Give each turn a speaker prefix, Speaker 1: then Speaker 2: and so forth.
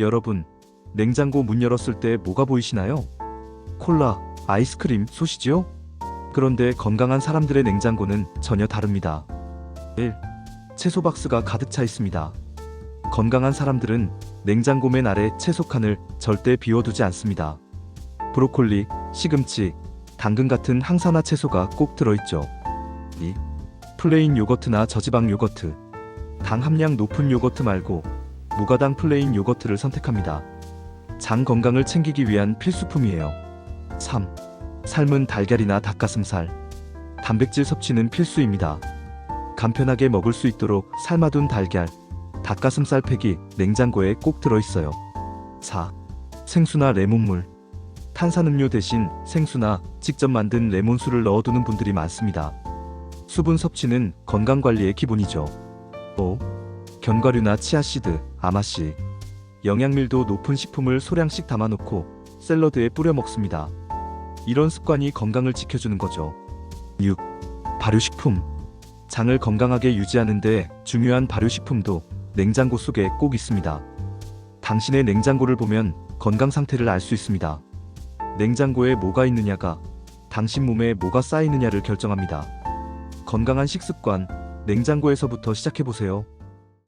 Speaker 1: 여러분, 냉장고 문 열었을 때 뭐가 보이시나요? 콜라, 아이스크림, 소시지요? 그런데 건강한 사람들의 냉장고는 전혀 다릅니다. 1. 채소 박스가 가득 차 있습니다. 건강한 사람들은 냉장고 맨 아래 채소 칸을 절대 비워두지 않습니다. 브로콜리, 시금치, 당근 같은 항산화 채소가 꼭 들어있죠. 2. 플레인 요거트나 저지방 요거트. 당 함량 높은 요거트 말고 무가당 플레인 요거트를 선택합니다. 장 건강을 챙기기 위한 필수품이에요. 3. 삶은 달걀이나 닭가슴살. 단백질 섭취는 필수입니다. 간편하게 먹을 수 있도록 삶아둔 달걀, 닭가슴살 팩이 냉장고에 꼭 들어있어요. 4. 생수나 레몬물. 탄산음료 대신 생수나 직접 만든 레몬수를 넣어두는 분들이 많습니다. 수분 섭취는 건강관리의 기본이죠. 5. 견과류나 치아씨드, 아마씨. 영양밀도 높은 식품을 소량씩 담아놓고 샐러드에 뿌려 먹습니다. 이런 습관이 건강을 지켜주는 거죠. 6. 발효식품. 장을 건강하게 유지하는데 중요한 발효식품도 냉장고 속에 꼭 있습니다. 당신의 냉장고를 보면 건강 상태를 알 수 있습니다. 냉장고에 뭐가 있느냐가 당신 몸에 뭐가 쌓이느냐를 결정합니다. 건강한 식습관, 냉장고에서부터 시작해보세요.